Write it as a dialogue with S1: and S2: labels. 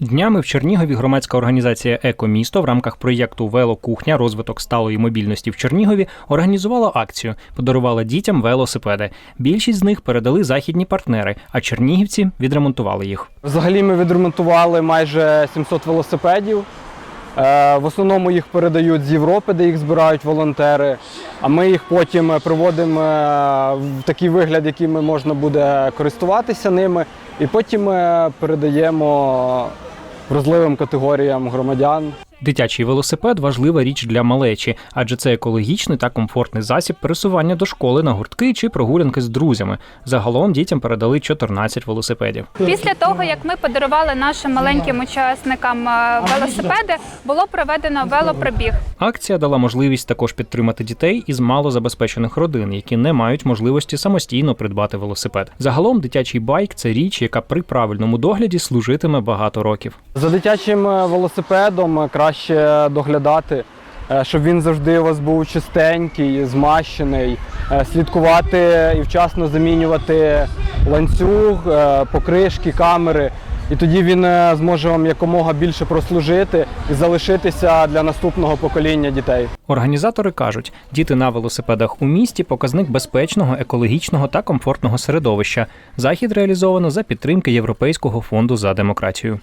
S1: Днями в Чернігові громадська організація Екомісто в рамках проєкту Велокухня розвиток сталої мобільності в Чернігові організувала акцію, подарувала дітям велосипеди. Більшість з них передали західні партнери, а чернігівці відремонтували їх.
S2: Взагалі ми відремонтували майже 700 велосипедів. Е, В основному їх передають з Європи, де їх збирають волонтери. А ми їх потім приводимо е, в такий вигляд, яким можна буде користуватися ними. І потім ми передаємо вразливим категоріям громадян.
S1: Дитячий велосипед важлива річ для малечі, адже це екологічний та комфортний засіб пересування до школи на гуртки чи прогулянки з друзями. Загалом дітям передали 14 велосипедів.
S3: Після того, як ми подарували нашим маленьким учасникам е, велосипеди, було проведено велопробіг.
S1: Акція дала можливість також підтримати дітей із малозабезпечених родин, які не мають можливості самостійно придбати велосипед. Загалом дитячий байк це річ, яка при правильному догляді служитиме багато років.
S2: За дитячим е, велосипедом е, краще доглядати, е, щоб він завжди у вас був чистенький, змащений, е, слідкувати і вчасно замінювати ланцюг, е, покришки, камери. І тоді він зможе вам якомога більше прослужити і залишитися для наступного покоління дітей.
S1: Організатори кажуть, діти на велосипедах у місті показник безпечного, екологічного та комфортного середовища. Захід реалізовано за підтримки Європейського фонду за демократію.